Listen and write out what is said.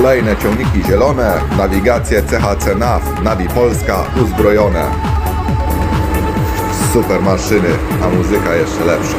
Kolejne ciągniki zielone, nawigacje CHC NAV, Navi Polska uzbrojone. Super maszyny, a muzyka jeszcze lepsza.